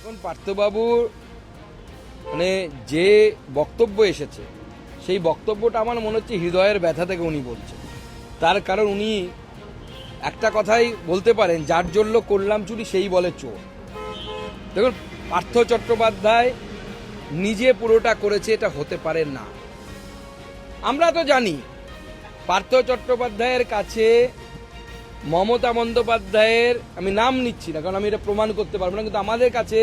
এখন পার্থবাবু মানে যে বক্তব্য এসেছে, সেই বক্তব্যটা আমার মনে হচ্ছে হৃদয়ের ব্যথা থেকে উনি বলছেন। তার কারণ উনি একটা কথাই বলতে পারেন, যার জন্য করলাম চুরি, সেই বলে চোর। দেখুন, পার্থ চট্টোপাধ্যায় নিজে পুরোটা করেছে, এটা হতে পারে না। আমরা তো জানি, পার্থ চট্টোপাধ্যায়ের কাছে মমতা বন্দ্যোপাধ্যায়ের, আমি নাম নিচ্ছি না, কারণ আমি এটা প্রমাণ করতে পারব না, কিন্তু আমাদের কাছে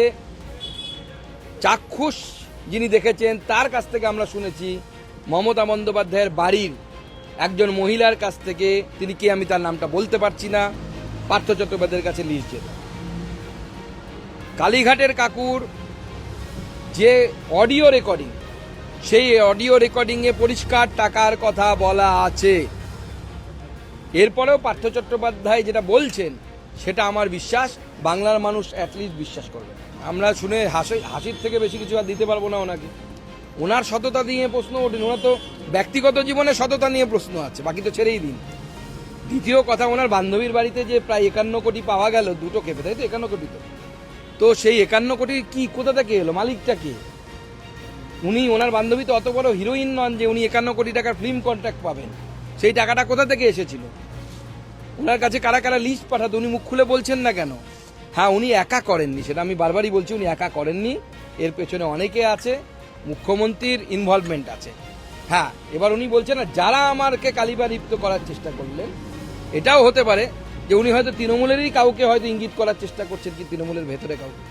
চাক্ষুষ যিনি দেখেছেন, তার কাছ থেকে আমরা শুনেছি, মমতা বন্দ্যোপাধ্যায়ের বাড়ির একজন মহিলার কাছ থেকে তিনি কে, আমি তার নামটা বলতে পারছি না, পার্থ চট্টোপাধ্যায়ের কাছে যেত কালীঘাটের কাকুর যে অডিও রেকর্ডিং, সেই অডিও রেকর্ডিংয়ে পরিষ্কার টাকার কথা বলা আছে। এরপরেও পার্থ চট্টোপাধ্যায় যেটা বলছেন, সেটা আমার বিশ্বাস, বাংলার মানুষ অ্যাটলিস্ট বিশ্বাস করবে। আমরা শুনে হাসি, হাসির থেকে বেশি কিছু আর দিতে পারব না ওনাকে। ওনার সততা নিয়ে প্রশ্ন ওঠেন, ওনার তো ব্যক্তিগত জীবনে সততা নিয়ে প্রশ্ন আছে, বাকি তো ছেড়েই দিন। দ্বিতীয় কথা, ওনার বান্ধবীর বাড়িতে যে প্রায় একান্ন কোটি পাওয়া গেল, দুটো খেপে, তাই তো? একান্ন কোটি তো। তো সেই একান্ন কোটি কি, কোথা থেকে এলো, মালিকটা কে? উনি, ওনার বান্ধবী তো অত বড় হিরোইন নন যে উনি একান্ন কোটি টাকার ফিল্ম কন্ট্রাক্ট পাবেন। সেই টাকাটা কোথা থেকে এসেছিল? ওনার কাছে কারা কারা লিস্ট পাঠাতো উনি মুখ খুলে বলছেন না কেন? হ্যাঁ উনি একা করেননি সেটা আমি বারবারই বলছি উনি একা করেননি। এর পেছনে অনেকে আছে মুখ্যমন্ত্রীর ইনভলভমেন্ট আছে। হ্যাঁ এবার উনি বলছেন না যারা আমারকে কালিবা লিপ্ত করার চেষ্টা করলেন এটাও হতে পারে যে উনি হয়তো তৃণমূলেরই কাউকে হয়তো ইঙ্গিত করার চেষ্টা করছেন কি তৃণমূলের ভেতরে কাউকে।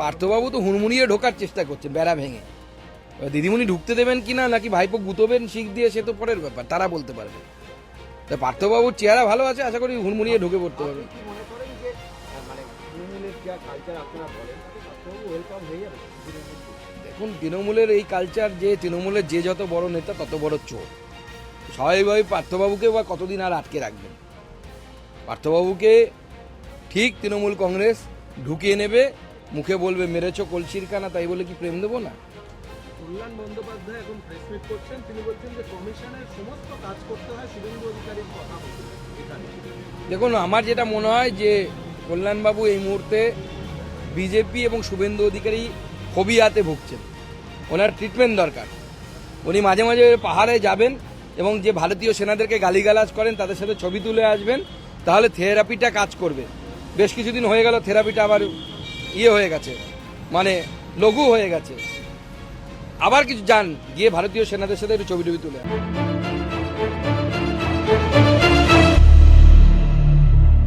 পার্থবাবু তো হুড়মুড়িয়ে ঢোকার চেষ্টা করছেন বেড়া ভেঙে। দিদিমণি ঢুকতে দেবেন কি না নাকি ভাইপো গুতোবেন শিখ দিয়ে সে তো পরের ব্যাপার তারা বলতে পারবে। তা পার্থবাবুর চেহারা ভালো আছে আশা করি হুড়মুড়িয়ে ঢুকে পড়তে পারবে। কি মনে দেখুন তৃণমূলের এই কালচার যে তৃণমূলের যে যত বড় নেতা তত বড় চোর। স্বাভাবিকভাবে পার্থবাবুকে বা কতদিন আর আটকে রাখবেন? পার্থবাবুকে ঠিক তৃণমূল কংগ্রেস ঢুকিয়ে নেবে মুখে বলবে মেরেছ কলসির কানা তাই বলে কি প্রেম দেবো না? কল্যাণ বন্দ্যোপাধ্যায় এখন প্রেস মিট করছেন, তিনি বলছেন যে কমিশনের সমস্ত কাজ করতে হয় শুভেন্দু অধিকারীর কথা এখানে। দেখুন, আমার যেটা মনে হয় যে কল্যাণবাবু এই মুহূর্তে বিজেপি এবং শুভেন্দু অধিকারী ফোবিয়াতে ভুগছেন। ওনার ট্রিটমেন্ট দরকার। উনি মাঝে মাঝে পাহাড়ে যাবেন এবং যে ভারতীয় সেনাদেরকে গালিগালাজ করেন, তাদের সাথে ছবি তুলে আসবেন, তাহলে থেরাপিটা কাজ করবে। বেশ কিছুদিন হয়ে গেল থেরাপিটা আবার ইয়ে হয়ে গেছে মানে লঘু হয়ে গেছে। আবার কিছু যান গিয়ে ভারতীয় সেনাদের সাথে একটু ছবি টবি তুলে।